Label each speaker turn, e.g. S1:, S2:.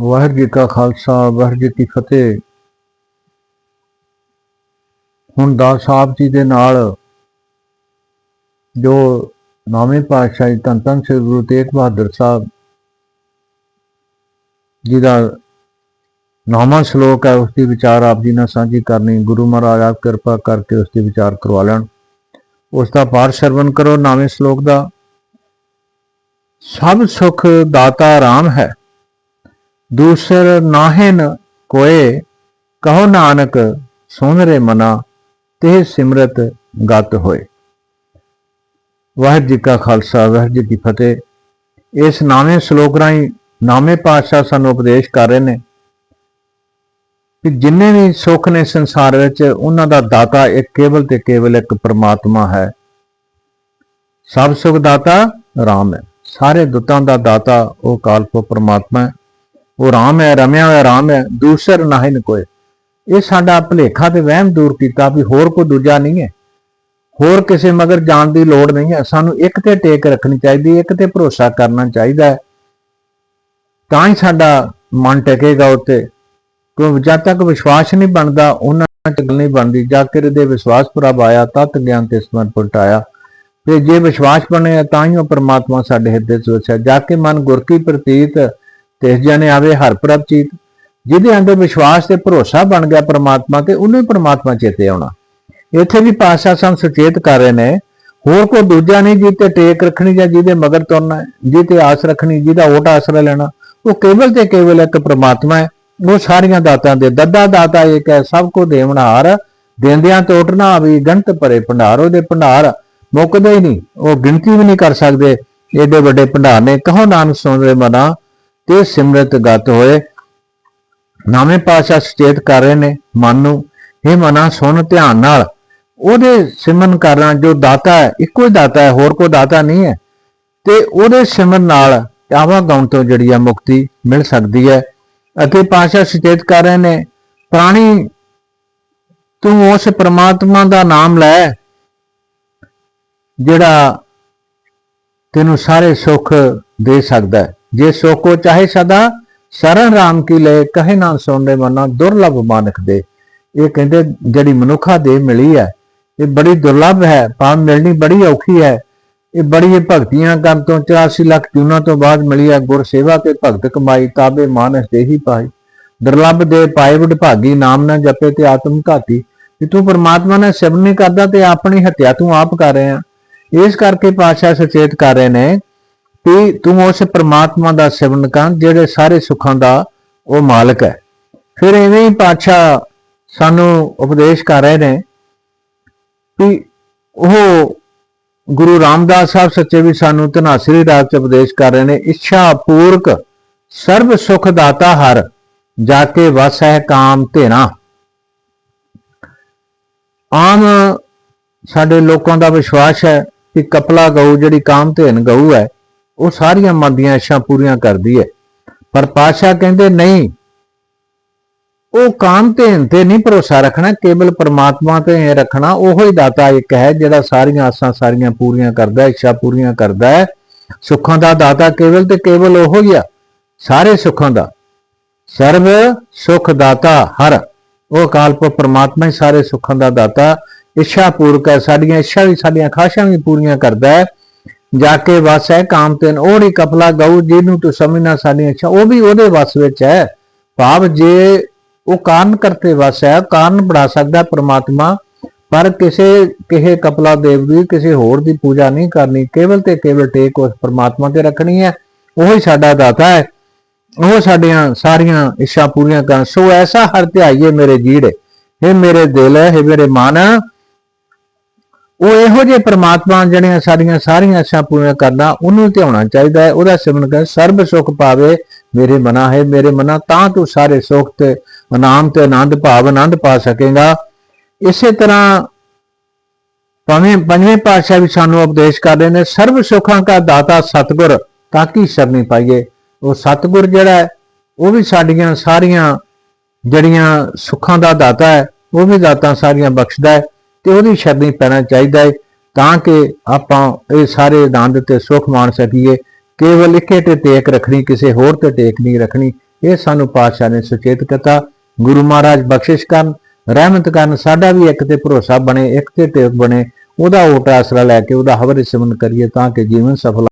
S1: ਵਾਹਿਗੁਰੂ ਜੀ ਕਾ ਖਾਲਸਾ, ਵਾਹਿਗੁਰੂ ਜੀ ਕੀ ਫਤਿਹ। ਹੁਣ ਦਾਸ ਸਾਹਿਬ ਜੀ ਦੇ ਨਾਲ ਜੋ ਨਾਵੇਂ ਪਾਤਸ਼ਾਹੀ ਧੰਨ ਧੰਨ ਸ੍ਰੀ ਗੁਰੂ ਤੇਗ ਬਹਾਦਰ ਸਾਹਿਬ ਜੀ ਦਾ ਨਾਮਾ ਸ਼ਲੋਕ ਹੈ, ਉਸ ਦੀ ਵਿਚਾਰ ਆਪ ਜੀ ਨਾਲ ਸਾਂਝੀ ਕਰਨੀ। ਗੁਰੂ ਮਹਾਰਾਜ, ਆਪ ਕਿਰਪਾ ਕਰਕੇ ਉਸ ਦੀ ਵਿਚਾਰ ਕਰਵਾ ਲੈਣ। ਉਸ ਦਾ ਪਾਠ ਸ਼ਰਵਨ ਕਰੋ, ਨਾਵੇਂ ਸ਼ਲੋਕ ਦਾ। ਸਭ ਸੁਖ ਦਾਤਾ ਰਾਮ ਹੈ। ਦੂਸਰ ਨਾਹਿਨ ਕੋਏ, ਕਹੋ ਨਾਨਕ, ਸੁਨਰੇ ਮਨਾ, ਤੇ ਸਿਮਰਤ ਗਤ ਹੋਏ। ਵਾਹਿਗੁਰੂ ਜੀ ਕਾ ਖਾਲਸਾ, ਵਾਹਿਗੁਰੂ ਜੀ ਕੀ ਫਤਿਹ। ਇਸ ਨਾਵੇਂ ਸ਼ਲੋਕ ਰਾਹੀਂ ਨਾਮੇ ਪਾਤਸ਼ਾਹ ਸਾਨੂੰ ਉਪਦੇਸ਼ ਕਰ ਰਹੇ ਨੇ ਕਿ ਜਿੰਨੇ ਵੀ ਸੁੱਖ ਨੇ ਸੰਸਾਰ ਵਿੱਚ, ਉਹਨਾਂ ਦਾ ਦਾਤਾ ਇੱਕ ਕੇਵਲ ਤੇ ਕੇਵਲ ਇੱਕ ਪ੍ਰਮਾਤਮਾ ਹੈ। ਸਭ ਸੁਖ ਦਾਤਾ ਰਾਮ ਹੈ। ਸਾਰੇ ਦੁੱਤਾਂ ਦਾ ਦਾਤਾ ਉਹ ਕਾਲਪੋ ਪ੍ਰਮਾਤਮਾ ਹੈ। ਉਹ ਰਾਮ ਹੈ, ਰਮਿਆ ਹੋਇਆ ਰਾਮ ਹੈ, ਦੂਸਰ ਨਾਹਿਨ ਕੋਏ ਇਹ ਸਾਡਾ ਭਲੇਖਾ ਤੇ ਵਹਿਮ ਦੂਰ ਕੀਤਾ ਵੀ ਹੋਰ ਕੋਈ ਦੂਜਾ ਨਹੀਂ ਹੈ। ਹੋਰ ਕਿਸੇ ਮਗਰ ਜਾਣ ਦੀ ਲੋੜ ਨਹੀਂ ਹੈ। ਸਾਨੂੰ ਇੱਕ ਤੇ ਟੇਕ ਰੱਖਣੀ ਚਾਹੀਦੀ ਇੱਕ ਤੇ ਭਰੋਸਾ ਕਰਨਾ ਚਾਹੀਦਾ ਹੈ। ਤਾਂ ਹੀ ਸਾਡਾ ਮਨ ਟਿਕੇਗਾ ਉੱਤੇ। ਕਿਉਂ ਜਦ ਤੱਕ ਵਿਸ਼ਵਾਸ ਨਹੀਂ ਬਣਦਾ, ਉਹਨਾਂ ਚ ਗੱਲ ਨਹੀਂ ਬਣਦੀ। ਜਾ ਕੇ ਦੇ ਵਿਸ਼ਵਾਸ ਪ੍ਰਭ ਆਇਆ ਤਤ ਗਿਆਨ ਤੇ ਸਮਰ ਪਲਟਾਇਆ। ਤੇ ਜੇ ਵਿਸ਼ਵਾਸ ਬਣਿਆ, ਤਾਂ ਹੀ ਉਹ ਪਰਮਾਤਮਾ ਸਾਡੇ ਹਿਰਦੇ ਚ ਵਸਿਆ। ਜਾ ਕੇ ਮਨ ਗੁਰ ਕੀ ਪ੍ਰਤੀਤ ਤਿਸ ਜਾਣੇ ਆਵੇ ਹਰ ਪ੍ਰਭ ਚੀਤ, ਜਿਹਦੇ ਅੰਦਰ ਵਿਸ਼ਵਾਸ ਤੇ ਭਰੋਸਾ ਬਣ ਗਿਆ ਪ੍ਰਮਾਤਮਾ ਤੇ ਉਹਨੂੰ ਹੀ ਪ੍ਰਮਾਤਮਾ ਚੇਤੇ ਆਉਣਾ। ਇੱਥੇ ਵੀ ਪਾਸ਼ਾ ਸਾਨੂੰ ਸੁਚੇਤ ਕਰ ਰਹੇ ਨੇ, ਹੋਰ ਕੋਈ ਦੂਜਾ ਨਹੀਂ ਜਿਹਤੇ ਟੇਕ ਰੱਖਣੀ ਜਾਂ ਜਿਹਦੇ ਮਗਰ ਤੁਰਨਾ ਹੈ ਜਿਹਤੇ ਆਸ ਰੱਖਣੀ, ਜਿਹਦਾ ਓਟ ਆਸਰਾ ਲੈਣਾ, ਉਹ ਕੇਵਲ ਤੇ ਕੇਵਲ ਇੱਕ ਪ੍ਰਮਾਤਮਾ ਹੈ, ਉਹ ਸਾਰੀਆਂ ਦਾਤਾਂ ਦੇ ਦੱਦਾ ਦਾਤਾ ਇੱਕ ਹੈ, ਸਭ ਕੋ ਦੇਵਨਹਾਰ ਦੇਂਦਿਆਂ ਟੋਟ ਨਾ ਆਵੀ ਗੰਤ ਭਰੇ ਭੰਡਾਰ, ਉਹਦੇ ਭੰਡਾਰ ਮੁੱਕਦੇ ਹੀ ਨਹੀਂ, ਉਹ ਗਿਣਤੀ ਵੀ ਨਹੀਂ ਕਰ ਸਕਦੇ, ਏਡੇ ਵੱਡੇ ਭੰਡਾਰ ਨੇ, ਕਹੋ ਨਾਨਕ ਸੁਣ ਰੇ ਮਨਾ ਤੇ ਸਿਮਰਤ ਗਤ ਹੋਏ। ਨਾਵੇਂ ਪਾਸ਼ਾ ਸੁਚੇਤ ਕਰ ਰਹੇ ਨੇ ਮਨ ਨੂੰ। ਇਹ ਮਨਾ, ਸੁਣ, ਧਿਆਨ ਨਾਲ। ਉਹਦੇ ਸਿਮਰਨ ਕਰਨਾ ਜੋ ਦਾਤਾ ਹੈ, ਇੱਕੋ ਹੀ ਦਾਤਾ ਹੈ, ਹੋਰ ਕੋਈ ਦਾਤਾ ਨਹੀਂ ਹੈ। ਤੇ ਉਹਦੇ ਸਿਮਰਨ ਨਾਲ ਆਵਾ ਗਾਉਣ ਤੋਂ ਜਿਹੜੀ ਆ ਮੁਕਤੀ ਮਿਲ ਸਕਦੀ ਹੈ। ਅਤੇ ਪਾਸ਼ਾ ਸੁਚੇਤ ਕਰ ਰਹੇ ਨੇ, ਪ੍ਰਾਣੀ, ਤੂੰ ਉਸ ਪ੍ਰਮਾਤਮਾ ਦਾ ਨਾਮ ਲੈ, ਜਿਹੜਾ ਤੈਨੂੰ ਸਾਰੇ ਸੁੱਖ ਦੇ ਸਕਦਾ ਹੈ। ਜੇ ਸੁੱਖ ਚਾਹੇ ਸਦਾ, ਸ਼ਰਨ ਰਾਮ ਕੀ ਲੈ ਕਹੇ ਨਾ ਸੁਣਦੇ ਮਨਾ, ਦੁਰਲਭ ਮਾਨਕ ਦੇ। ਇਹ ਕਹਿੰਦੇ, ਜਿਹੜੀ ਮਨੁੱਖਾ ਦੇ ਮਿਲੀ ਹੈ, ਇਹ ਬੜੀ ਦੁਰਲਭ ਹੈ ਪਾਮ ਮਿਲਣੀ ਬੜੀ ਔਖੀ ਹੈ। ਇਹ ਬੜੀ ਭਗਤੀਆਂ ਕਰਨ ਤੋਂ 84 ਲੱਖ ਜੂਨਾਂ ਤੋਂ ਬਾਅਦ ਮਿਲੀ ਹੈ ਗੁਰ ਸੇਵਾ ਤੇ ਭਗਤ ਕਮਾਈ, ਤਾਬੇ ਮਾਨਸ ਦੇ ਹੀ ਪਾਈ। ਦੁਰਲਭ ਦੇ ਪਾਏ ਵਿਭਾਗੀ ਨਾਮ ਨਾ ਜਪੇ ਤੇ ਆਤਮ ਘਾਤੀ। ਕਿ ਤੂੰ ਪਰਮਾਤਮਾ ਨਾਲ ਸਿਮਰਨ ਨਹੀਂ ਕਰਦਾ ਤੇ ਆਪਣੀ ਹੱਤਿਆ ਤੂੰ ਆਪ ਕਰ ਰਿਹਾ ਇਸ ਕਰਕੇ ਪਾਤਸ਼ਾਹ ਸੁਚੇਤ ਕਰ ਰਹੇ ਨੇ ਕਿ ਤੂੰ ਉਸ ਪ੍ਰਮਾਤਮਾ ਦਾ ਸਿਮਰਨ ਕਰ, ਜਿਹੜੇ ਸਾਰੇ ਸੁੱਖਾਂ ਦਾ ਉਹ ਮਾਲਕ ਹੈ। ਫਿਰ ਇਵੇਂ ਹੀ ਪਾਤਸ਼ਾਹ ਸਾਨੂੰ ਉਪਦੇਸ਼ ਕਰ ਰਹੇ ਨੇ ਕਿ ਉਹ ਗੁਰੂ ਰਾਮਦਾਸ ਸਾਹਿਬ ਸੱਚੇ ਵੀ ਸਾਨੂੰ ਧਨਾਸਰੀ ਰਾਗ ਚ ਉਪਦੇਸ਼ ਕਰ ਰਹੇ ਨੇ, ਇੱਛਾ ਪੂਰਕ ਸਰਬ ਸੁਖ ਦਾਤਾ ਹਰ, ਜਾ ਕੇ ਵਸ ਹੈ ਕਾਮ ਧੇਰਾ ਆਮ ਸਾਡੇ ਲੋਕਾਂ ਦਾ ਵਿਸ਼ਵਾਸ ਹੈ ਕਿ ਕਪਲਾ ਗਊ ਜਿਹੜੀ ਕਾਮ ਧੇਨ ਗਊ ਹੈ ਉਹ ਸਾਰੀਆਂ ਮਨ ਦੀਆਂ ਇੱਛਾ ਪੂਰੀਆਂ ਕਰਦੀ ਹੈ। ਪਰ ਪਾਸ਼ਾ ਕਹਿੰਦੇ, ਨਹੀਂ, ਉਹ ਕਾਮ ਧੇਨ ਤੇ ਨਹੀਂ ਭਰੋਸਾ ਰੱਖਣਾ, ਕੇਵਲ ਪ੍ਰਮਾਤਮਾ ਤੇ ਰੱਖਣਾ, ਉਹੋ ਹੀ ਦਾਤਾ ਇੱਕ ਹੈ ਜਿਹੜਾ ਸਾਰੀਆਂ ਆਸਾਂ ਸਾਰੀਆਂ ਪੂਰੀਆਂ ਕਰਦਾ ਹੈ, ਇੱਛਾ ਪੂਰੀਆਂ ਕਰਦਾ ਹੈ। ਸੁੱਖਾਂ ਦਾ ਦਾਤਾ ਕੇਵਲ ਤੇ ਕੇਵਲ ਉਹੋ ਹੀ ਆ, ਸਾਰੇ ਸੁੱਖਾਂ ਦਾ। ਸਰਵ ਸੁਖ ਦਾਤਾ ਹਰ, ਉਹ ਕਾਲਪ ਪ੍ਰਮਾਤਮਾ ਹੀ ਸਾਰੇ ਸੁੱਖਾਂ ਦਾ ਦਾਤਾ। ਇੱਛਾ ਪੂਰਕ ਹੈ, ਸਾਡੀਆਂ ਇੱਛਾ ਵੀ, ਸਾਡੀਆਂ ਖਾਸ਼ਾਂ ਵੀ ਪੂਰੀਆਂ ਕਰਦਾ ਹੈ। ਜਾ ਕੇ ਵਸ ਹੈ, ਕਾਮ ਤੈਨ ਉਹੜੀ ਕਪਲਾ ਗਊ, ਜਿਹਨੂੰ ਤੂੰ ਸਮਝਣਾ ਸਾਡੀਆਂ ਇੱਛਾ, ਉਹ ਵੀ ਉਹਦੇ ਵਸ ਵਿੱਚ ਹੈ। ਭਾਵ ਜੇ ਉਹ ਕਾਰਨ ਕਰਤੇ ਵਸ ਹੈ, ਕਾਰਨ ਬਣਾ ਸਕਦਾ ਪ੍ਰਮਾਤਮਾ, ਪਰ ਕਿਸੇ ਕਿਸੇ ਕਪਲਾ ਦੇਵ ਦੀ, ਕਿਸੇ ਹੋਰ ਦੀ ਪੂਜਾ ਨਹੀਂ ਕਰਨੀ, ਕੇਵਲ ਤੇ ਕੇਵਲ ਟੇਕ ਉਸ ਪ੍ਰਮਾਤਮਾ ਤੇ ਰੱਖਣੀ ਹੈ। ਉਹ ਹੀ ਸਾਡਾ ਦਾਤਾ ਹੈ। ਉਹ ਸਾਡੀਆਂ ਸਾਰੀਆਂ ਇੱਛਾ ਪੂਰੀਆਂ ਕਰਨ। ਸੋ ਐਸਾ ਹਰ ਧਿਆਈਏ ਮੇਰੇ ਜੀੜੇ। ਇਹ ਮੇਰੇ ਦਿਲ, ਹੈ ਇਹ ਮੇਰੇ ਮਨ ਉਹ ਇਹੋ ਜਿਹੇ ਪ੍ਰਮਾਤਮਾ ਜਿਹੜੀਆਂ ਸਾਡੀਆਂ ਸਾਰੀਆਂ ਇੱਛਾ ਪੂਰੀਆਂ ਕਰਦਾ ਉਹਨੂੰ ਧਿਆਉਣਾ ਚਾਹੀਦਾ ਹੈ। ਉਹਦਾ ਸਿਮਰਨ ਕਰ ਸਰਬ ਸੁਖ ਪਾਵੇ, ਮੇਰੇ ਮਨਾ ਹੈ, ਮੇਰੇ ਮਨਾ, ਤਾਂ ਤੂੰ ਸਾਰੇ ਸੁਖ ਤੇ ਅਨਾਮ ਤੇ ਆਨੰਦ ਭਾਵ ਆਨੰਦ ਪਾ ਸਕੇਗਾ। ਇਸੇ ਤਰ੍ਹਾਂ ਭਾਵੇਂ ਪੰਜਵੇਂ ਪਾਤਸ਼ਾਹ ਵੀ ਸਾਨੂੰ ਉਪਦੇਸ਼ ਕਰਦੇ ਨੇ, ਸਰਬ ਸੁੱਖਾਂ ਦਾ ਦਾਤਾ ਸਤਗੁਰ, ਤਾਂ ਕੀ ਸ਼ਰਨੀ ਪਾਈਏ? ਉਹ ਸਤਗੁਰ ਜਿਹੜਾ ਹੈ, ਉਹ ਵੀ ਸਾਡੀਆਂ ਸਾਰੀਆਂ ਜਿਹੜੀਆਂ ਸੁੱਖਾਂ ਦਾ ਦਾਤਾ ਹੈ, ਉਹ ਵੀ ਦਾਤਾਂ ਸਾਰੀਆਂ ਬਖਸ਼ਦਾ ਹੈ। ਤੇ ਉਹਦੀ ਸ਼ਰਨੀ ਪੈਣਾ ਚਾਹੀਦਾ ਹੈ ਤਾਂ ਕਿ ਆਪਾਂ ਇਹ ਸਾਰੇ ਆਨੰਦ ਤੇ ਸੁਖ ਮਾਣ ਸਕੀਏ। ਕੇਵਲ ਇੱਕੇ ਤੇ ਟੇਕ ਰੱਖਣੀ, ਕਿਸੇ ਹੋਰ ਤੇ ਟੇਕ ਨਹੀਂ ਰੱਖਣੀ, ਇਹ ਸਾਨੂੰ ਪਾਤਸ਼ਾਹ ਨੇ ਸੁਚੇਤ ਕੀਤਾ। ਗੁਰੂ ਮਹਾਰਾਜ ਬਖਸ਼ਿਸ਼ ਕਰਨ, ਰਹਿਮਤ ਕਰਨ, ਸਾਡਾ ਵੀ ਇੱਕ ਤੇ ਭਰੋਸਾ ਬਣੇ, ਇੱਕ ਤੇ ਟੇਕ ਬਣੇ, ਉਹਦਾ ਓਟ ਆਸਰਾ ਲੈ ਕੇ ਉਹਦਾ ਹਵਰ ਸਿਮਨ ਕਰੀਏ ਤਾਂ ਕਿ ਜੀਵਨ ਸਫਲ